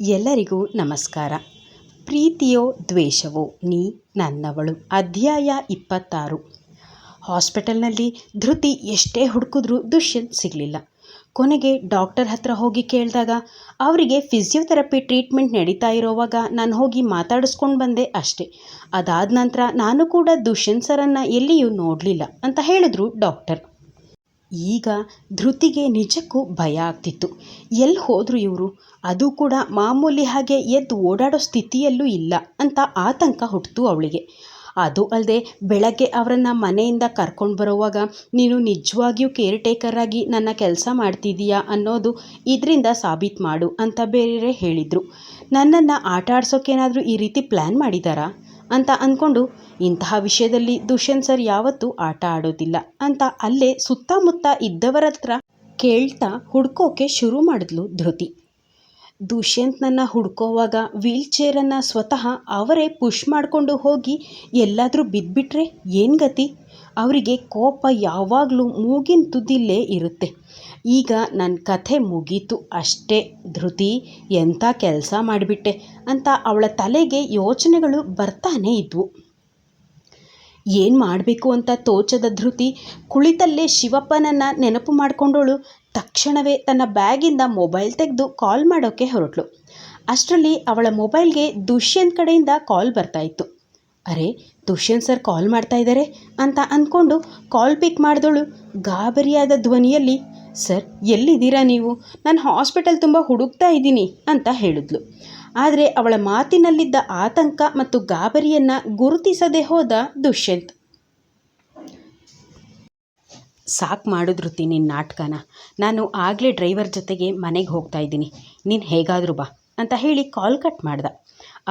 ಎಲ್ಲರಿಗೂ ನಮಸ್ಕಾರ. ಪ್ರೀತಿಯೋ ದ್ವೇಷವೋ ನೀ ನನ್ನವಳು. ಅಧ್ಯಾಯ ಇಪ್ಪತ್ತಾರು. ಹಾಸ್ಪಿಟಲ್ನಲ್ಲಿ ಧೃತಿ ಎಷ್ಟೇ ಹುಡುಕಿದ್ರೂ ದುಷ್ಯಂತ್ ಸಿಗಲಿಲ್ಲ. ಕೊನೆಗೆ ಡಾಕ್ಟರ್ ಹತ್ರ ಹೋಗಿ ಕೇಳಿದಾಗ, ಅವರಿಗೆ ಫಿಸಿಯೋಥೆರಪಿ ಟ್ರೀಟ್ಮೆಂಟ್ ನಡೀತಾ ಇರೋವಾಗ ನಾನು ಹೋಗಿ ಮಾತಾಡಿಸ್ಕೊಂಡು ಬಂದೆ ಅಷ್ಟೇ. ಅದಾದ ನಂತರ ನಾನು ಕೂಡ ದುಷ್ಯಂತ್ ಸರನ್ನು ಎಲ್ಲಿಯೂ ನೋಡಲಿಲ್ಲ ಅಂತ ಹೇಳಿದ್ರು ಡಾಕ್ಟರ್. ಈಗ ಧೃತಿಗೆ ನಿಜಕ್ಕೂ ಭಯ ಆಗ್ತಿತ್ತು. ಎಲ್ಲಿ ಹೋದರು ಇವರು? ಅದು ಕೂಡ ಮಾಮೂಲಿ ಹಾಗೆ ಎದ್ದು ಓಡಾಡೋ ಸ್ಥಿತಿಯಲ್ಲೂ ಇಲ್ಲ ಅಂತ ಆತಂಕ ಹುಟ್ಟಿತು ಅವಳಿಗೆ. ಅದು ಅಲ್ಲದೆ ಬೆಳಗ್ಗೆ ಅವರನ್ನು ಮನೆಯಿಂದ ಕರ್ಕೊಂಡು ಬರುವಾಗ, ನೀನು ನಿಜವಾಗಿಯೂ ಕೇರ್ ಟೇಕರ್ ಆಗಿ ನನ್ನ ಕೆಲಸ ಮಾಡ್ತಿದ್ದೀಯಾ ಅನ್ನೋದು ಇದರಿಂದ ಸಾಬೀತು ಮಾಡು ಅಂತ ಬೇರೆ ಹೇಳಿದರು. ನನ್ನನ್ನು ಆಟ ಆಡ್ಸೋಕ್ಕೇನಾದರೂ ಈ ರೀತಿ ಪ್ಲ್ಯಾನ್ ಮಾಡಿದ್ದಾರಾ ಅಂತ ಅಂದ್ಕೊಂಡು ಇಂತಹ ವಿಷಯದಲ್ಲಿ ದುಷ್ಯಂತ್ ಸರ್ ಯಾವತ್ತೂ ಆಟ ಆಡೋದಿಲ್ಲ ಅಂತ ಅಲ್ಲೇ ಸುತ್ತಮುತ್ತ ಇದ್ದವರ ಹತ್ರ ಕೇಳ್ತಾ ಹುಡ್ಕೋಕೆ ಶುರು ಮಾಡಿದ್ಲು ಧೃತಿ. ದುಷ್ಯಂತ್ನನ್ನು ಹುಡ್ಕೋವಾಗ ವೀಲ್ ಚೇರನ್ನು ಸ್ವತಃ ಅವರೇ ಪುಷ್ ಮಾಡಿಕೊಂಡು ಹೋಗಿ ಎಲ್ಲಾದರೂ ಬಿದ್ದುಬಿಟ್ರೆ ಏನು ಗತಿ? ಅವರಿಗೆ ಕೋಪ ಯಾವಾಗಲೂ ಮೂಗಿನ ತುದಿಲ್ಲೇ ಇರುತ್ತೆ. ಈಗ ನನ್ನ ಕಥೆ ಮುಗೀತು ಅಷ್ಟೇ, ಧೃತಿ. ಎಂಥ ಕೆಲಸ ಮಾಡಿಬಿಟ್ಟೆ? ಅಂತ ಅವಳ ತಲೆಗೆ ಯೋಚನೆಗಳು ಬರ್ತಾನೇ ಇದ್ವು. ಏನು ಮಾಡಬೇಕು ಅಂತ ತೋಚದ ಧೃತಿ, ಕುಳಿತಲ್ಲೇ ಶಿವಪ್ಪನನ್ನು ನೆನಪು ಮಾಡಿಕೊಂಡವಳು ತಕ್ಷಣವೇ ತನ್ನ ಬ್ಯಾಗಿಂದ ಮೊಬೈಲ್ ತೆಗೆದು ಕಾಲ್ ಮಾಡೋಕ್ಕೆ ಹೊರಟಳು ಅಷ್ಟರಲ್ಲಿ ಅವಳ ಮೊಬೈಲ್ಗೆ ದುಷ್ಯಂತ್ ಕಡೆಯಿಂದ ಕಾಲ್ ಬರ್ತಾಯಿತ್ತು ಅರೆ, ದುಷ್ಯಂತ್ ಸರ್ ಕಾಲ್ ಮಾಡ್ತಾ ಇದ್ದಾರೆ ಅಂತ ಅಂದ್ಕೊಂಡು ಕಾಲ್ ಪಿಕ್ ಮಾಡಿದವಳು ಗಾಬರಿಯಾದ ಧ್ವನಿಯಲ್ಲಿ ಸರ್, ಎಲ್ಲಿದ್ದೀರಾ ನೀವು? ನಾನು ಹಾಸ್ಪಿಟಲ್ ತುಂಬ ಹುಡುಕ್ತಾ ಇದ್ದೀನಿ, ಅಂತ ಹೇಳಿದ್ಲು. ಆದರೆ ಅವಳ ಮಾತಿನಲ್ಲಿದ್ದ ಆತಂಕ ಮತ್ತು ಗಾಬರಿಯನ್ನು ಗುರುತಿಸದೆ ಹೋದ ದುಷ್ಯಂತ್. ಸಾಕು ಮಾಡಿದ್ರುತಿ ನಿನ್ನ ನಾಟಕನ. ನಾನು ಆಗಲೇ ಡ್ರೈವರ್ ಜೊತೆಗೆ ಮನೆಗೆ ಹೋಗ್ತಾ ಇದ್ದೀನಿ. ನೀನು ಹೇಗಾದರೂ ಬಾ, ಅಂತ ಹೇಳಿ ಕಾಲ್ ಕಟ್ ಮಾಡ್ದ.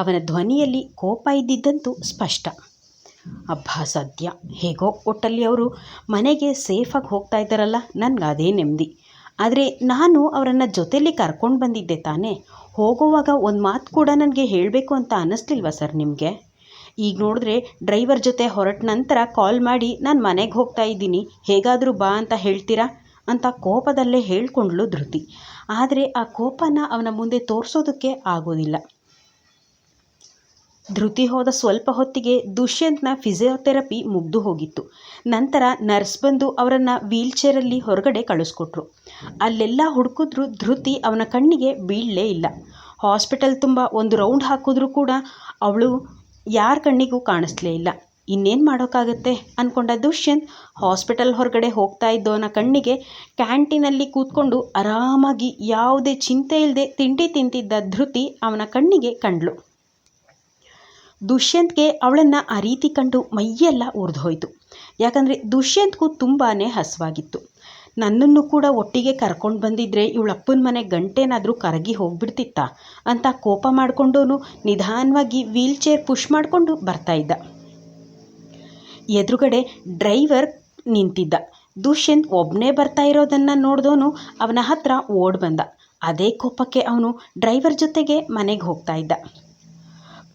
ಅವನ ಧ್ವನಿಯಲ್ಲಿ ಕೋಪ ಇದ್ದಿದ್ದಂತೂ ಸ್ಪಷ್ಟ. ಅಬ್ಬಾ, ಸದ್ಯ. ಹೇಗೋ ಒಟ್ಟಲ್ಲಿ ಅವರು ಮನೆಗೆ ಸೇಫಾಗಿ ಹೋಗ್ತಾ ಇದ್ದಾರಲ್ಲ ನನಗೆ ಅದೇ ನೆಮ್ಮದಿ ಆದರೆ ನಾನು ಅವರನ್ನು ಜೊತೆಯಲ್ಲಿ ಕರ್ಕೊಂಡು ಬಂದಿದ್ದೆ ತಾನೇ. ಹೋಗುವಾಗ ಒಂದು ಮಾತು ಕೂಡ ನನಗೆ ಹೇಳಬೇಕು ಅಂತ ಅನ್ನಿಸ್ಲಿಲ್ವಾ ಸರ್ ನಿಮಗೆ? ಈಗ ನೋಡಿದ್ರೆ ಡ್ರೈವರ್ ಜೊತೆ ಹೊರಟ ನಂತರ ಕಾಲ್ ಮಾಡಿ ನಾನು ಮನೆಗೆ ಹೋಗ್ತಾ ಇದ್ದೀನಿ, ಹೇಗಾದರೂ ಬಾ ಅಂತ ಹೇಳ್ತೀರಾ? ಅಂತ ಕೋಪದಲ್ಲೇ ಹೇಳ್ಕೊಂಡ್ಳು ಧೃತಿ. ಆದರೆ ಆ ಕೋಪನ ಅವನ ಮುಂದೆ ತೋರಿಸೋದಕ್ಕೆ ಆಗೋದಿಲ್ಲ. ಧೃತಿ ಹೋದ ಸ್ವಲ್ಪ ಹೊತ್ತಿಗೆ ದುಷ್ಯಂತ್ನ ಫಿಸಿಯೋಥೆರಪಿ ಮುಗ್ದು ಹೋಗಿತ್ತು. ನಂತರ ನರ್ಸ್ ಬಂದು ಅವರನ್ನು ವೀಲ್ಚೇರಲ್ಲಿ ಹೊರಗಡೆ ಕಳಿಸ್ಕೊಟ್ರು. ಅಲ್ಲೆಲ್ಲ ಹುಡುಕಿದ್ರು ಧೃತಿ ಅವನ ಕಣ್ಣಿಗೆ ಬೀಳಲೇ ಇಲ್ಲ. ಹಾಸ್ಪಿಟಲ್ ತುಂಬ ಒಂದು ರೌಂಡ್ ಹಾಕಿದ್ರೂ ಕೂಡ ಅವಳು ಯಾರ ಕಣ್ಣಿಗೂ ಕಾಣಿಸ್ಲೇ ಇಲ್ಲ. ಇನ್ನೇನು ಮಾಡೋಕ್ಕಾಗತ್ತೆ? ಅಂದ್ಕೊಂಡ ದುಷ್ಯಂತ್ ಹಾಸ್ಪಿಟಲ್ ಹೊರಗಡೆ ಹೋಗ್ತಾ ಇದ್ದವನ ಕಣ್ಣಿಗೆ ಕ್ಯಾಂಟೀನಲ್ಲಿ ಕೂತ್ಕೊಂಡು ಆರಾಮಾಗಿ ಯಾವುದೇ ಚಿಂತೆ ಇಲ್ಲದೆ ತಿಂಡಿ ತಿಂತಿದ್ದ ಧೃತಿ ಅವನ ಕಣ್ಣಿಗೆ ಕಂಡ್ಳು. ದುಷ್ಯಂತ್ಗೆ ಅವಳನ್ನು ಆ ರೀತಿ ಕಂಡು ಮೈಯೆಲ್ಲ ಉರಿದು ಹೋಯಿತು ಯಾಕಂದರೆ ದುಷ್ಯಂತ್ಗೂ ತುಂಬಾ ಹಸುವಾಗಿತ್ತು. ನನ್ನನ್ನು ಕೂಡ ಒಟ್ಟಿಗೆ ಕರ್ಕೊಂಡು ಬಂದಿದ್ದರೆ ಇವಳಪ್ಪನ ಮನೆ ಗಂಟೇನಾದರೂ ಕರಗಿ ಹೋಗ್ಬಿಡ್ತಿತ್ತ ಅಂತ ಕೋಪ ಮಾಡಿಕೊಂಡು ನಿಧಾನವಾಗಿ ವೀಲ್ ಚೇರ್ ಪುಷ್ ಮಾಡಿಕೊಂಡು ಬರ್ತಾ ಇದ್ದ. ಎದುರುಗಡೆ ಡ್ರೈವರ್ ನಿಂತಿದ್ದ. ದುಷ್ಯಂತ್ ಒಬ್ಬನೇ ಬರ್ತಾ ಇರೋದನ್ನು ನೋಡಿದವನು ಅವನ ಹತ್ರ ಓಡ್ ಬಂದ. ಅದೇ ಕೋಪಕ್ಕೆ ಅವನು ಡ್ರೈವರ್ ಜೊತೆಗೆ ಮನೆಗೆ ಹೋಗ್ತಾ ಇದ್ದ.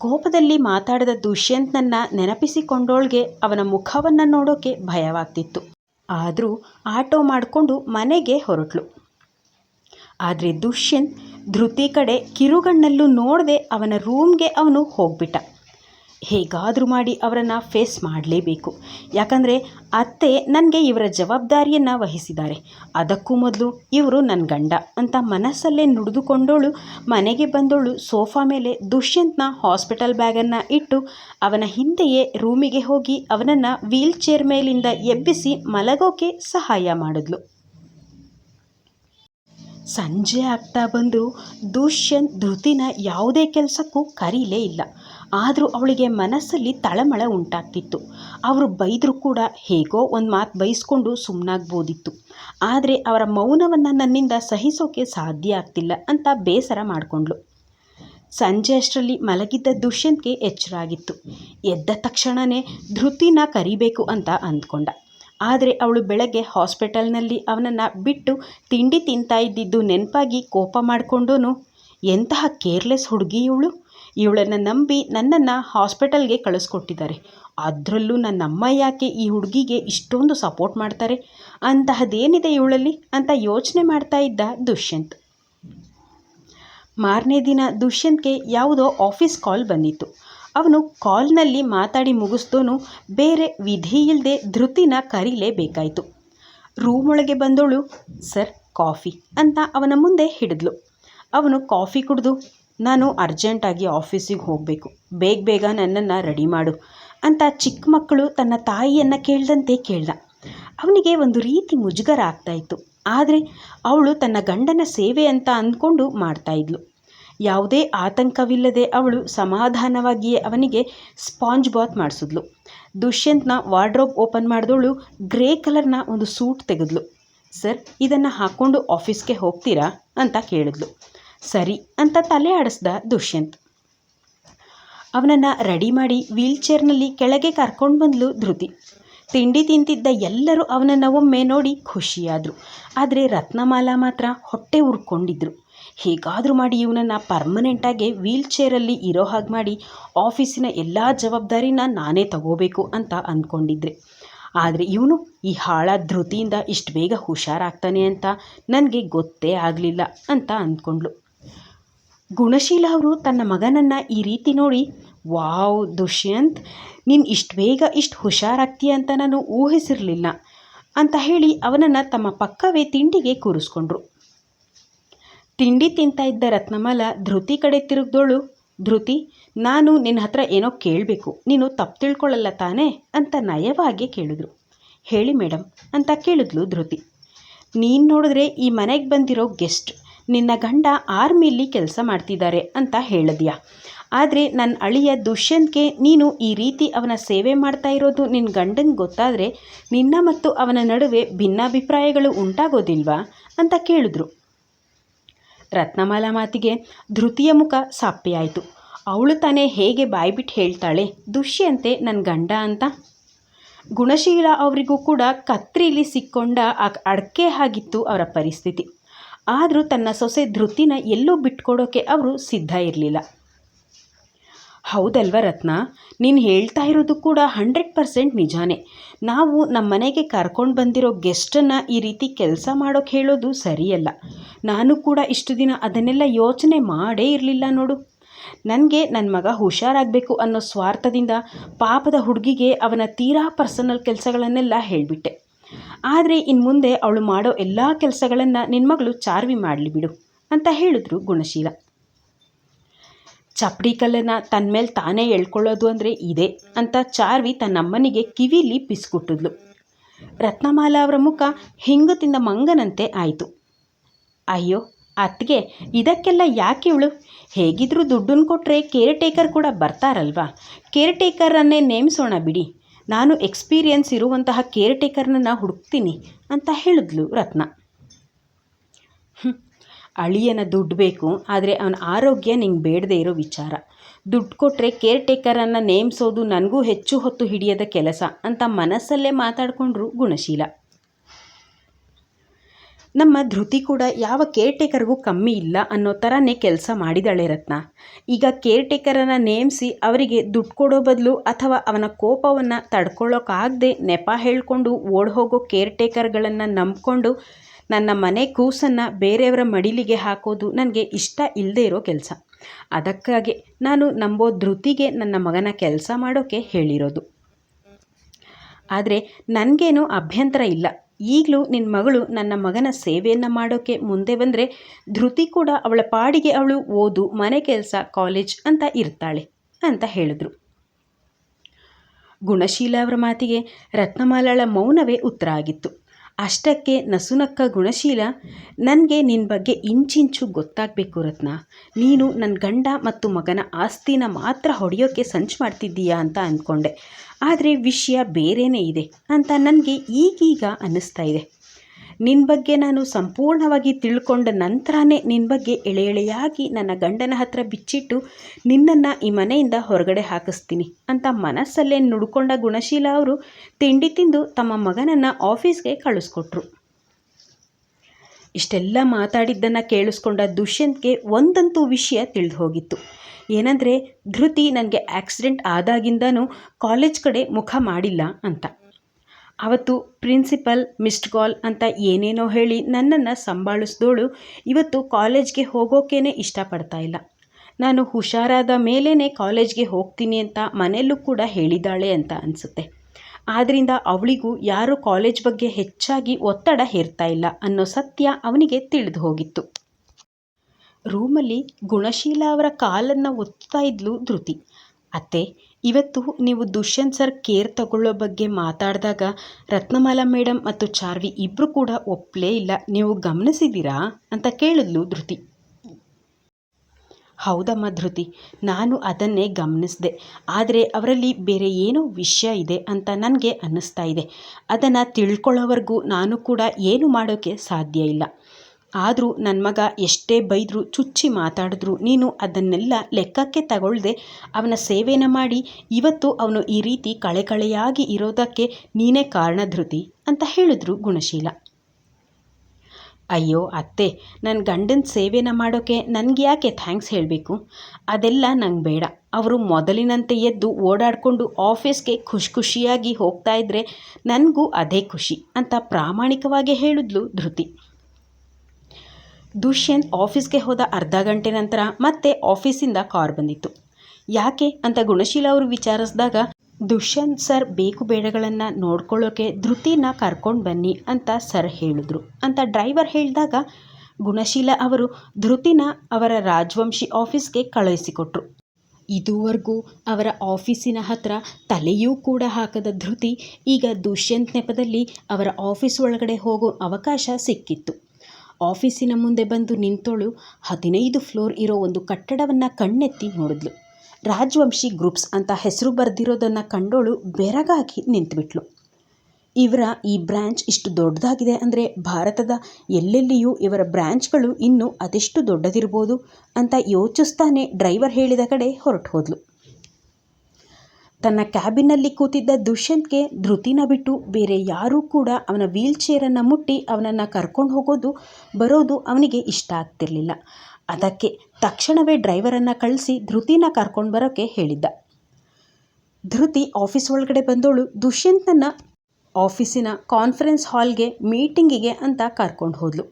ಕೋಪದಲ್ಲಿ ಮಾತಾಡಿದ ದುಷ್ಯಂತ್ನನ್ನು ನೆನಪಿಸಿಕೊಂಡೋಳ್ಗೆ ಅವನ ಮುಖವನ್ನು ನೋಡೋಕೆ ಭಯವಾಗ್ತಿತ್ತು. ಆದರೂ ಆಟೋ ಮಾಡಿಕೊಂಡು ಮನೆಗೆ ಹೊರಟ್ಲು. ಆದರೆ ದುಷ್ಯಂತ್ ಧೃತಿ ಕಡೆ ಕಿರುಗಣ್ಣಲ್ಲೂ ನೋಡದೆ ಅವನ ರೂಮ್ಗೆ ಅವನು ಹೋಗ್ಬಿಟ್ಟ. ಹೇಗಾದರೂ ಮಾಡಿ ಅವರನ್ನು ಫೇಸ್ ಮಾಡಲೇಬೇಕು. ಯಾಕಂದರೆ ಅತ್ತೆ ನನಗೆ ಇವರ ಜವಾಬ್ದಾರಿಯನ್ನು ವಹಿಸಿದ್ದಾರೆ. ಅದಕ್ಕೂ ಮೊದಲು ಇವರು ನನ್ನ ಗಂಡ ಅಂತ ಮನಸ್ಸಲ್ಲೇ ನುಡಿದುಕೊಂಡೋಳು, ಮನೆಗೆ ಬಂದೋಳು, ಸೋಫಾ ಮೇಲೆ ದುಷ್ಯಂತ್ನ ಹಾಸ್ಪಿಟಲ್ ಬ್ಯಾಗನ್ನು ಇಟ್ಟು ಅವನ ಹಿಂದೆಯೇ ರೂಮಿಗೆ ಹೋಗಿ ಅವನನ್ನು ವೀಲ್ ಚೇರ್ ಮೇಲಿಂದ ಎಬ್ಬಿಸಿ ಮಲಗೋಕೆ ಸಹಾಯ ಮಾಡಿದ್ಲು. ಸಂಜೆ ಆಗ್ತಾ ಬಂದರೂ ದುಷ್ಯಂತ್, ಧೃತಿನ ಯಾವುದೇ ಕೆಲಸಕ್ಕೂ ಕರೀಲೇ ಇಲ್ಲ. ಆದರೂ ಅವಳಿಗೆ ಮನಸ್ಸಲ್ಲಿ ತಳಮಳ ಉಂಟಾಗ್ತಿತ್ತು. ಅವರು ಬೈದರೂ ಕೂಡ ಹೇಗೋ ಒಂದು ಮಾತು ಬೈಸ್ಕೊಂಡು ಸುಮ್ಮನಾಗ್ಬೋದಿತ್ತು ಆದರೆ ಅವರ ಮೌನವನ್ನು ನನ್ನಿಂದ ಸಹಿಸೋಕೆ ಸಾಧ್ಯ ಆಗ್ತಿಲ್ಲ ಅಂತ ಬೇಸರ ಮಾಡಿಕೊಂಡ್ಳು. ಸಂಜೆ ಅಷ್ಟರಲ್ಲಿ ಮಲಗಿದ್ದ ದುಷ್ಯಂತ್ಗೆ ಎಚ್ಚರ ಆಗಿತ್ತು ಎದ್ದ ತಕ್ಷಣವೇ ಧೃತಿನ ಕರಿಬೇಕು ಅಂತ ಅಂದ್ಕೊಂಡ. ಆದರೆ ಅವಳು ಬೆಳಗ್ಗೆ ಹಾಸ್ಪಿಟಲ್ನಲ್ಲಿ ಅವನನ್ನು ಬಿಟ್ಟು ತಿಂಡಿ ತಿಂತಾ ಇದ್ದಿದ್ದು ನೆನಪಾಗಿ ಕೋಪ ಮಾಡಿಕೊಂಡೂ ಎಂತಹ ಕೇರ್ಲೆಸ್ ಹುಡುಗಿ ಇವಳು? ಇವಳನ್ನು ನಂಬಿ ನನ್ನನ್ನು ಹಾಸ್ಪಿಟಲ್ಗೆ ಕಳಿಸ್ಕೊಟ್ಟಿದ್ದಾರೆ. ಅದರಲ್ಲೂ ನನ್ನ ಅಮ್ಮ ಯಾಕೆ ಈ ಹುಡುಗಿಗೆ ಇಷ್ಟೊಂದು ಸಪೋರ್ಟ್ ಮಾಡ್ತಾರೆ? ಅಂತಹದ್ದೇನಿದೆ ಇವಳಲ್ಲಿ? ಅಂತ ಯೋಚನೆ ಮಾಡ್ತಾ ಇದ್ದ ದುಷ್ಯಂತ್. ಮಾರನೇ ದಿನ ದುಷ್ಯಂತ್ಗೆ ಯಾವುದೋ ಆಫೀಸ್ ಕಾಲ್ ಬಂದಿತ್ತು. ಅವನು ಕಾಲ್ನಲ್ಲಿ ಮಾತಾಡಿ ಮುಗಿಸ್ದೋನು ಬೇರೆ ವಿಧಿ ಇಲ್ಲದೆ ಧೃತಿನ ಕರೀಲೇಬೇಕಾಯಿತು. ರೂಮ್ ಒಳಗೆ ಬಂದವಳು ಸರ್, ಕಾಫಿ ಅಂತ ಅವನ ಮುಂದೆ ಹಿಡಿದ್ಲು. ಅವನು ಕಾಫಿ ಕುಡಿದು ನಾನು ಅರ್ಜೆಂಟಾಗಿ ಆಫೀಸಿಗೆ ಹೋಗಬೇಕು. ಬೇಗ ಬೇಗ ನನ್ನನ್ನು ರೆಡಿ ಮಾಡು ಅಂತ ಚಿಕ್ಕ ಮಕ್ಕಳು ತನ್ನ ತಾಯಿಯನ್ನು ಕೇಳ್ದಂತೆ ಕೇಳ್ದ. ಅವನಿಗೆ ಒಂದು ರೀತಿ ಮುಜುಗರ ಆಗ್ತಾಯಿತ್ತು ಆದರೆ ಅವಳು ತನ್ನ ಗಂಡನ ಸೇವೆ ಅಂತ ಅಂದ್ಕೊಂಡು ಮಾಡ್ತಾಯಿದ್ಲು ಯಾವುದೇ ಆತಂಕವಿಲ್ಲದೆ ಅವಳು ಸಮಾಧಾನವಾಗಿಯೇ ಅವನಿಗೆ ಸ್ಪಾಂಜ್ ಬಾತ್ ಮಾಡಿಸಿದ್ಲು. ದುಷ್ಯಂತ್ನ ವಾರ್ಡ್ರೋಬ್ ಓಪನ್ ಮಾಡಿದವಳು ಗ್ರೇ ಕಲರ್ನ ಒಂದು ಸೂಟ್ ತೆಗೆದ್ಲು. ಸರ್, ಇದನ್ನು ಹಾಕ್ಕೊಂಡು ಆಫೀಸ್ಗೆ ಹೋಗ್ತೀರಾ? ಅಂತ ಕೇಳಿದ್ಲು. ಸರಿ ಅಂತ ತಲೆ ಆಡಿಸ್ದ ದುಷ್ಯಂತ್. ಅವನನ್ನು ರೆಡಿ ಮಾಡಿ ವೀಲ್ ಚೇರ್ನಲ್ಲಿ ಕೆಳಗೆ ಕರ್ಕೊಂಡು ಬಂದ್ಲು ಧೃತಿ. ತಿಂಡಿ ತಿಂತಿದ್ದ ಎಲ್ಲರೂ ಅವನನ್ನು ಒಮ್ಮೆ ನೋಡಿ ಖುಷಿಯಾದರು. ಆದರೆ ರತ್ನಮಾಲಾ ಮಾತ್ರ ಹೊಟ್ಟೆ ಉರ್ಕೊಂಡಿದ್ರು. ಹೇಗಾದರೂ ಮಾಡಿ ಇವನನ್ನು ಪರ್ಮನೆಂಟಾಗಿ ವೀಲ್ ಚೇರಲ್ಲಿ ಇರೋ ಹಾಗೆ ಮಾಡಿ ಆಫೀಸಿನ ಎಲ್ಲ ಜವಾಬ್ದಾರಿನ ನಾನೇ ತಗೋಬೇಕು ಅಂತ ಅಂದ್ಕೊಂಡಿದ್ರೆ ಆದರೆ ಇವನು ಈ ಹಾಳ ಧೃತಿಯಿಂದ ಇಷ್ಟು ಬೇಗ ಹುಷಾರಾಗ್ತಾನೆ ಅಂತ ನನಗೆ ಗೊತ್ತೇ ಆಗಲಿಲ್ಲ ಅಂತ ಅಂದ್ಕೊಂಡ್ಳು ಗುಣಶೀಲ ಅವರು ತನ್ನ ಮಗನನ್ನು ಈ ರೀತಿ ನೋಡಿ, ವಾವ್ ದುಷ್ಯಂತ್, ನೀನು ಇಷ್ಟು ಬೇಗ ಇಷ್ಟು ಹುಷಾರಾಗ್ತೀಯ ಅಂತ ನಾನು ಊಹಿಸಿರಲಿಲ್ಲ ಅಂತ ಹೇಳಿ ಅವನನ್ನು ತಮ್ಮ ಪಕ್ಕವೇ ತಿಂಡಿಗೆ ಕೂರಿಸ್ಕೊಂಡ್ರು. ತಿಂಡಿ ತಿಂತಾ ಇದ್ದ ರತ್ನಮಾಲ ಧೃತಿ ಕಡೆ ತಿರುಗ್ದೋಳು, ಧೃತಿ, ನಾನು ನಿನ್ನ ಹತ್ರ ಏನೋ ಕೇಳಬೇಕು, ನೀನು ತಪ್ಪು ತಿಳ್ಕೊಳ್ಳಲ್ಲ ತಾನೇ? ಅಂತ ನಯವಾಗಿ ಕೇಳಿದ್ರು. ಹೇಳಿ ಮೇಡಮ್ ಅಂತ ಕೇಳಿದ್ಲು ಧೃತಿ. ನೀನು ನೋಡಿದ್ರೆ ಈ ಮನೆಗೆ ಬಂದಿರೋ ಗೆಸ್ಟ್ ನಿನ್ನ ಗಂಡ ಆರ್ಮಿಲಿ ಕೆಲಸ ಮಾಡ್ತಿದ್ದಾರೆ ಅಂತ ಹೇಳಿದ್ಯಾ? ಆದರೆ ನನ್ನ ಅಳಿಯ ದುಷ್ಯಂತ್ಗೆ ನೀನು ಈ ರೀತಿ ಅವನ ಸೇವೆ ಮಾಡ್ತಾ ಇರೋದು ನಿನ್ನ ಗಂಡಂಗೆ ಗೊತ್ತಾದರೆ ನಿನ್ನ ಮತ್ತು ಅವನ ನಡುವೆ ಭಿನ್ನಾಭಿಪ್ರಾಯಗಳು ಉಂಟಾಗೋದಿಲ್ವಾ? ಅಂತ ಕೇಳಿದ್ರು. ರತ್ನಮಾಲಾ ಮಾತಿಗೆ ಧೃತಿಯ ಮುಖ ಸಪ್ಪೆಯಾಯಿತು ಅವಳು ತಾನೇ ಹೇಗೆ ಬಾಯ್ಬಿಟ್ಟು ಹೇಳ್ತಾಳೆ, ದುಷ್ಯಂತೆ ನನ್ನ ಗಂಡ ಅಂತ? ಗುಣಶೀಲ ಅವರಿಗೂ ಕೂಡ ಕತ್ರಿಲಿ ಸಿಕ್ಕೊಂಡ ಅಡಕೆ ಆಗಿತ್ತು ಅವರ ಪರಿಸ್ಥಿತಿ. ಆದರೂ ತನ್ನ ಸೊಸೆ ಧೃತಿನ ಎಲ್ಲೂ ಬಿಟ್ಕೊಡೋಕೆ ಅವರು ಸಿದ್ಧ ಇರಲಿಲ್ಲ. ಹೌದಲ್ವ ರತ್ನ? ನೀನು ಹೇಳ್ತಾ ಇರೋದು ಕೂಡ ಹಂಡ್ರೆಡ್ ಪರ್ಸೆಂಟ್ ನಿಜಾನೇ. ನಾವು ನಮ್ಮ ಮನೆಗೆ ಕರ್ಕೊಂಡು ಬಂದಿರೋ ಗೆಸ್ಟನ್ನು ಈ ರೀತಿ ಕೆಲಸ ಮಾಡೋಕೆ ಹೇಳೋದು ಸರಿಯಲ್ಲ. ನಾನು ಕೂಡ ಇಷ್ಟು ದಿನ ಅದನ್ನೆಲ್ಲ ಯೋಚನೆ ಮಾಡೇ ಇರಲಿಲ್ಲ ನೋಡು. ನನಗೆ ನನ್ನ ಮಗ ಹುಷಾರಾಗಬೇಕು ಅನ್ನೋ ಸ್ವಾರ್ಥದಿಂದ ಪಾಪದ ಹುಡುಗಿಗೆ ಅವನ ತೀರಾ ಪರ್ಸನಲ್ ಕೆಲಸಗಳನ್ನೆಲ್ಲ ಹೇಳಿಬಿಟ್ಟೆ. ಆದರೆ ಇನ್ನು ಮುಂದೆ ಅವಳು ಮಾಡೋ ಎಲ್ಲ ಕೆಲಸಗಳನ್ನು ನಿನ್ನ ಮಗಳು ಚಾರ್ವಿ ಮಾಡಲಿ ಬಿಡು ಅಂತ ಹೇಳಿದ್ರು ಗುಣಶೀಲ. ಚಪ್ಪಡಿ ಕಲ್ಲನ್ನು ತನ್ನ ಮೇಲೆ ತಾನೇ ಎಳ್ಕೊಳ್ಳೋದು ಅಂದರೆ ಇದೆ ಅಂತ ಚಾರ್ವಿ ತನ್ನಮ್ಮನಿಗೆ ಕಿವಿಲಿ ಪಿಸ್ಕೊಟ್ಟಿದ್ಲು ರತ್ನಮಾಲ ಅವರ ಮುಖ ಹಿಂಗು ತಿಂದ ಮಂಗನಂತೆ ಆಯಿತು. ಅಯ್ಯೋ, ಅತ್ತಿಗೆ ಇದಕ್ಕೆಲ್ಲ ಯಾಕೆ ಇವಳು? ಹೇಗಿದ್ರೂ ದುಡ್ಡನ್ನು ಕೊಟ್ಟರೆ ಕೇರ್ ಟೇಕರ್ ಕೂಡ ಬರ್ತಾರಲ್ವಾ? ಕೇರ್ ಟೇಕರನ್ನೇ ನೇಮಿಸೋಣ ಬಿಡಿ. ನಾನು ಎಕ್ಸ್ಪೀರಿಯನ್ಸ್ ಇರುವಂತಹ ಕೇರ್ ಟೇಕರ್ನನ್ನು ಹುಡುಕ್ತೀನಿ ಅಂತ ಹೇಳಿದ್ಲು ರತ್ನ. ಅಳಿಯನ ದುಡ್ಡು ಬೇಕು, ಆದರೆ ಅವನ ಆರೋಗ್ಯ ನಿಂಗೆ ಬೇಡದೇ ಇರೋ ವಿಚಾರ. ದುಡ್ಡು ಕೊಟ್ಟರೆ ಕೇರ್ ಟೇಕರನ್ನು ನೇಮಿಸೋದು ನನಗೂ ಹೆಚ್ಚು ಹೊತ್ತು ಹಿಡಿಯದ ಕೆಲಸ ಅಂತ ಮನಸ್ಸಲ್ಲೇ ಮಾತಾಡಿಕೊಂಡ್ರು ಗುಣಶೀಲ. ನಮ್ಮ ಧೃತಿ ಕೂಡ ಯಾವ ಕೇರ್ ಟೇಕರ್ಗೂ ಕಮ್ಮಿ ಇಲ್ಲ ಅನ್ನೋ ಥರನೇ ಕೆಲಸ ಮಾಡಿದಾಳೆ ರತ್ನ. ಈಗ ಕೇರ್ ಟೇಕರನ್ನು ನೇಮಿಸಿ ಅವರಿಗೆ ದುಡ್ಡು ಕೊಡೋ ಬದಲು ಅಥವಾ ಅವನ ಕೋಪವನ್ನು ತಡ್ಕೊಳ್ಳೋಕ್ಕಾಗದೆ ನೆಪ ಹೇಳಿಕೊಂಡು ಓಡ್ ಹೋಗೋ ಕೇರ್ ಟೇಕರ್ಗಳನ್ನು ನಂಬಿಕೊಂಡು ನನ್ನ ಮನೆ ಕೂಸನ್ನು ಬೇರೆಯವರ ಮಡಿಲಿಗೆ ಹಾಕೋದು ನನಗೆ ಇಷ್ಟ ಇಲ್ಲದೆ ಇರೋ ಕೆಲಸ. ಅದಕ್ಕಾಗಿ ನಾನು ನಂಬೋ ಧೃತಿಗೆ ನನ್ನ ಮಗನ ಕೆಲಸ ಮಾಡೋಕ್ಕೆ ಹೇಳಿರೋದು. ಆದರೆ ನನಗೇನು ಅಭ್ಯಂತರ ಇಲ್ಲ. ಈಗಲೂ ನಿನ್ನ ಮಗಳು ನನ್ನ ಮಗನ ಸೇವೆಯನ್ನು ಮಾಡೋಕ್ಕೆ ಮುಂದೆ ಬಂದರೆ ಧೃತಿ ಕೂಡ ಅವಳ ಪಾಡಿಗೆ ಅವಳು ಓದು ಮನೆ ಕೆಲಸ ಕಾಲೇಜ್ ಅಂತ ಇರ್ತಾಳೆ ಅಂತ ಹೇಳಿದ್ರು. ಗುಣಶೀಲ ಅವರ ಮಾತಿಗೆ ರತ್ನಮಾಲಾಳ ಮೌನವೇ ಉತ್ತರ ಆಗಿತ್ತು. ಅಷ್ಟಕ್ಕೆ ನಸುನಕ್ಕ ಗುಣಶೀಲ, ನನಗೆ ನಿನ್ನ ಬಗ್ಗೆ ಇಂಚಿಂಚು ಗೊತ್ತಾಗಬೇಕು ರತ್ನ. ನೀನು ನನ್ನ ಗಂಡ ಮತ್ತು ಮಗನ ಆಸ್ತಿನ ಮಾತ್ರ ಹೊಡೆಯೋಕ್ಕೆ ಸಂಚು ಮಾಡ್ತಿದ್ದೀಯಾ? ಅಂತ ಅಂದ್ಕೊಂಡೆ. ಆದರೆ ವಿಷಯ ಬೇರೆಯೇ ಇದೆ ಅಂತ ನನಗೆ ಈಗೀಗ ಅನ್ನಿಸ್ತಾ ಇದೆ. ನಿನ್ನ ಬಗ್ಗೆ ನಾನು ಸಂಪೂರ್ಣವಾಗಿ ತಿಳ್ಕೊಂಡ ನಂತರನೇ ನಿನ್ನ ಬಗ್ಗೆ ಎಳೆ ಎಳೆಯಾಗಿ ನನ್ನ ಗಂಡನ ಹತ್ರ ಬಿಚ್ಚಿಟ್ಟು ನಿನ್ನನ್ನು ಈ ಮನೆಯಿಂದ ಹೊರಗಡೆ ಹಾಕಿಸ್ತೀನಿ ಅಂತ ಮನಸ್ಸಲ್ಲೇ ನುಡ್ಕೊಂಡ ಗುಣಶೀಲ ಅವರು ತಿಂಡಿ ತಿಂದು ತಮ್ಮ ಮಗನನ್ನು ಆಫೀಸ್ಗೆ ಕಳಿಸ್ಕೊಟ್ರು. ಇಷ್ಟೆಲ್ಲ ಮಾತಾಡಿದ್ದನ್ನು ಕೇಳಿಸ್ಕೊಂಡ ದುಷ್ಯಂತ್ಗೆ ಒಂದಂತೂ ವಿಷಯ ತಿಳಿದು ಹೋಗಿತ್ತು ಏನಂದರೆ, ಧೃತಿ ನನಗೆ ಆಕ್ಸಿಡೆಂಟ್ ಆದಾಗಿಂದನೂ ಕಾಲೇಜ್ ಕಡೆ ಮುಖ ಮಾಡಿಲ್ಲ ಅಂತ. ಅವತ್ತು ಪ್ರಿನ್ಸಿಪಲ್ ಮಿಸ್ಡ್ ಕಾಲ್ ಅಂತ ಏನೇನೋ ಹೇಳಿ ನನ್ನನ್ನು ಸಂಭಾಳಿಸ್ದೋಳು ಇವತ್ತು ಕಾಲೇಜ್ಗೆ ಹೋಗೋಕೇನೆ ಇಷ್ಟಪಡ್ತಾ ಇಲ್ಲ. ನಾನು ಹುಷಾರಾದ ಮೇಲೇ ಕಾಲೇಜ್ಗೆ ಹೋಗ್ತೀನಿ ಅಂತ ಮನೆಯಲ್ಲೂ ಕೂಡ ಹೇಳಿದ್ದಾಳೆ ಅಂತ ಅನಿಸುತ್ತೆ. ಆದ್ದರಿಂದ ಅವಳಿಗೂ ಯಾರೂ ಕಾಲೇಜ್ ಬಗ್ಗೆ ಹೆಚ್ಚಾಗಿ ಒತ್ತಡ ಹೇರ್ತಾ ಇಲ್ಲ ಅನ್ನೋ ಸತ್ಯ ಅವನಿಗೆ ತಿಳಿದು ಹೋಗಿತ್ತು. ರೂಮಲ್ಲಿ ಗುಣಶೀಲ ಅವರ ಕಾಲನ್ನು ಒತ್ತಾ ಇದ್ಲು ಧೃತಿ. ಅತ್ತೆ, ಇವತ್ತು ನೀವು ದುಷ್ಯಂತ್ ಸರ್ ಕೇರ್ ತಗೊಳ್ಳೋ ಬಗ್ಗೆ ಮಾತಾಡಿದಾಗ ರತ್ನಮಾಲಾ ಮೇಡಮ್ ಮತ್ತು ಚಾರ್ವಿ ಇಬ್ಬರೂ ಕೂಡ ಒಪ್ಪಲೇ ಇಲ್ಲ. ನೀವು ಗಮನಿಸಿದ್ದೀರಾ ಅಂತ ಕೇಳಿದ್ಲು ಧೃತಿ. ಹೌದಮ್ಮ ಧೃತಿ, ನಾನು ಅದನ್ನೇ ಗಮನಿಸಿದೆ. ಆದರೆ ಅವರಲ್ಲಿ ಬೇರೆ ಏನೋ ವಿಷಯ ಇದೆ ಅಂತ ನನಗೆ ಅನ್ನಿಸ್ತಾ ಇದೆ. ಅದನ್ನು ತಿಳ್ಕೊಳ್ಳೋವರೆಗೂ ನಾನು ಕೂಡ ಏನು ಮಾಡೋಕ್ಕೆ ಸಾಧ್ಯ ಇಲ್ಲ. ಆದರೂ ನನ್ನ ಮಗ ಎಷ್ಟೇ ಬೈದರೂ, ಚುಚ್ಚಿ ಮಾತಾಡಿದ್ರು ನೀನು ಅದನ್ನೆಲ್ಲ ಲೆಕ್ಕಕ್ಕೆ ತಗೊಳ್ಳದೆ ಅವನ ಸೇವೆನ ಮಾಡಿ, ಇವತ್ತು ಅವನು ಈ ರೀತಿ ಕಳೆಕಳೆಯಾಗಿ ಇರೋದಕ್ಕೆ ನೀನೇ ಕಾರಣ ಧೃತಿ ಅಂತ ಹೇಳಿದ್ರು ಗುಣಶೀಲ. ಅಯ್ಯೋ ಅತ್ತೆ ನನ್ನ ಗಂಡನ ಸೇವೆನ ಮಾಡೋಕ್ಕೆ ನನಗೆ ಯಾಕೆ ಥ್ಯಾಂಕ್ಸ್ ಹೇಳಬೇಕು? ಅದೆಲ್ಲ ನಂಗೆ ಬೇಡ. ಅವರು ಮೊದಲಿನಂತೆ ಎದ್ದು ಓಡಾಡಿಕೊಂಡು ಆಫೀಸ್ಗೆ ಖುಷಿ ಖುಷಿಯಾಗಿ ಹೋಗ್ತಾ ಇದ್ದರೆ ನನಗೂ ಅದೇ ಖುಷಿ ಅಂತ ಪ್ರಾಮಾಣಿಕವಾಗಿ ಹೇಳಿದ್ಲು ಧೃತಿ. ದುಷ್ಯಂತ್ ಆಫೀಸ್ಗೆ ಹೋದ ಅರ್ಧ ಗಂಟೆ ನಂತರ ಮತ್ತೆ ಆಫೀಸಿಂದ ಕಾರ್ ಬಂದಿತ್ತು. ಯಾಕೆ ಅಂತ ಗುಣಶೀಲ ಅವರು ವಿಚಾರಿಸಿದಾಗ, ದುಷ್ಯಂತ್ ಸರ್ ಬೇಕು ಬೇಡಗಳನ್ನು ನೋಡ್ಕೊಳ್ಳೋಕೆ ಧೃತಿನ ಕರ್ಕೊಂಡು ಬನ್ನಿ ಅಂತ ಸರ್ ಹೇಳಿದ್ರು ಅಂತ ಡ್ರೈವರ್ ಹೇಳಿದಾಗ, ಗುಣಶೀಲ ಅವರು ಧೃತಿನ ಅವರ ರಾಜವಂಶಿ ಆಫೀಸ್ಗೆ ಕಳುಹಿಸಿಕೊಟ್ರು. ಇದುವರೆಗೂ ಅವರ ಆಫೀಸಿನ ಹತ್ರ ತಲೆಯೂ ಕೂಡ ಹಾಕದ ಧೃತಿ ಈಗ ದುಷ್ಯಂತ್ ನೆಪದಲ್ಲಿ ಅವರ ಆಫೀಸ್ ಒಳಗಡೆ ಹೋಗೋ ಅವಕಾಶ ಸಿಕ್ಕಿತ್ತು. ಆಫೀಸಿನ ಮುಂದೆ ಬಂದು ನಿಂತೋಳು ಹದಿನೈದು ಫ್ಲೋರ್ ಇರೋ ಒಂದು ಕಟ್ಟಡವನ್ನು ಕಣ್ಣೆತ್ತಿ ನೋಡಿದ್ಲು. ರಾಜವಂಶಿ ಗ್ರೂಪ್ಸ್ ಅಂತ ಹೆಸರು ಬರೆದಿರೋದನ್ನು ಕಂಡೋಳು ಬೆರಗಾಗಿ ನಿಂತುಬಿಟ್ಲು. ಇವರ ಈ ಬ್ರ್ಯಾಂಚ್ ಇಷ್ಟು ದೊಡ್ಡದಾಗಿದೆ ಅಂದರೆ ಭಾರತದ ಎಲ್ಲೆಲ್ಲಿಯೂ ಇವರ ಬ್ರ್ಯಾಂಚ್ಗಳು ಇನ್ನೂ ಅದೆಷ್ಟು ದೊಡ್ಡದಿರ್ಬೋದು? ಅಂತ ಯೋಚಿಸ್ತಾನೆ ಡ್ರೈವರ್ ಹೇಳಿದ ಕಡೆ ಹೊರಟು ಹೋದ್ಲು. ತನ್ನ ಕ್ಯಾಬಿನಲ್ಲಿ ಕೂತಿದ್ದ ದುಷ್ಯಂತ್ಗೆ ಧೃತಿನ ಬಿಟ್ಟು ಬೇರೆ ಯಾರೂ ಕೂಡ ಅವನ ವೀಲ್ ಚೇರನ್ನು ಮುಟ್ಟಿ ಅವನನ್ನು ಕರ್ಕೊಂಡು ಹೋಗೋದು, ಬರೋದು ಅವನಿಗೆ ಇಷ್ಟ ಆಗ್ತಿರಲಿಲ್ಲ. ಅದಕ್ಕೆ ತಕ್ಷಣವೇ ಡ್ರೈವರನ್ನು ಕಳಿಸಿ ಧೃತಿನ ಕರ್ಕೊಂಡು ಬರೋಕ್ಕೆ ಹೇಳಿದ್ದ. ಧೃತಿ ಆಫೀಸ್ ಒಳಗಡೆ ಬಂದವಳು ದುಷ್ಯಂತನ ಆಫೀಸಿನ ಕಾನ್ಫರೆನ್ಸ್ ಹಾಲ್ಗೆ ಮೀಟಿಂಗಿಗೆ ಅಂತ ಕರ್ಕೊಂಡು ಹೋದ್ಲು.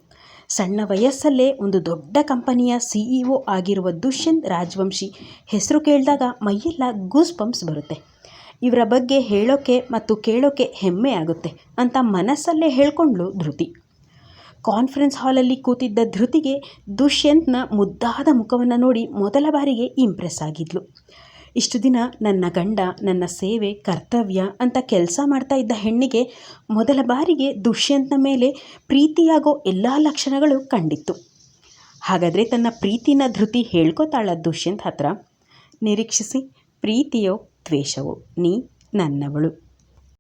ಸಣ್ಣ ವಯಸ್ಸಲ್ಲೇ ಒಂದು ದೊಡ್ಡ ಕಂಪನಿಯ ಸಿ ಇ ಒ ಆಗಿರುವ ದುಷ್ಯಂತ್ ರಾಜವಂಶಿ ಹೆಸರು ಕೇಳಿದಾಗ ಮೈಯೆಲ್ಲ ಗೂಸ್ ಪಂಪ್ಸ್ ಬರುತ್ತೆ. ಇವರ ಬಗ್ಗೆ ಹೇಳೋಕೆ ಮತ್ತು ಕೇಳೋಕೆ ಹೆಮ್ಮೆ ಆಗುತ್ತೆ ಅಂತ ಮನಸ್ಸಲ್ಲೇ ಹೇಳ್ಕೊಂಡ್ಳು ಧೃತಿ. ಕಾನ್ಫರೆನ್ಸ್ ಹಾಲಲ್ಲಿ ಕೂತಿದ್ದ ಧೃತಿಗೆ ದುಷ್ಯಂತ್ನ ಮುದ್ದಾದ ಮುಖವನ್ನು ನೋಡಿ ಮೊದಲ ಬಾರಿಗೆ ಇಂಪ್ರೆಸ್ ಆಗಿದ್ಲು. ಇಷ್ಟು ದಿನ ನನ್ನ ಗಂಡ, ನನ್ನ ಸೇವೆ, ಕರ್ತವ್ಯ ಅಂತ ಕೆಲಸ ಮಾಡ್ತಾ ಇದ್ದ ಹೆಣ್ಣಿಗೆ ಮೊದಲ ಬಾರಿಗೆ ದುಷ್ಯಂತನ ಮೇಲೆ ಪ್ರೀತಿಯಾಗೋ ಎಲ್ಲ ಲಕ್ಷಣಗಳು ಕಂಡಿತ್ತು. ಹಾಗಾದರೆ ತನ್ನ ಪ್ರೀತಿನ ಧೃತಿ ಹೇಳ್ಕೊತಾಳ ದುಷ್ಯಂತ್ ಹತ್ರ? ನಿರೀಕ್ಷಿಸಿ, ಪ್ರೀತಿಯೋ ದ್ವೇಷವೋ, ನೀ ನನ್ನವಳು.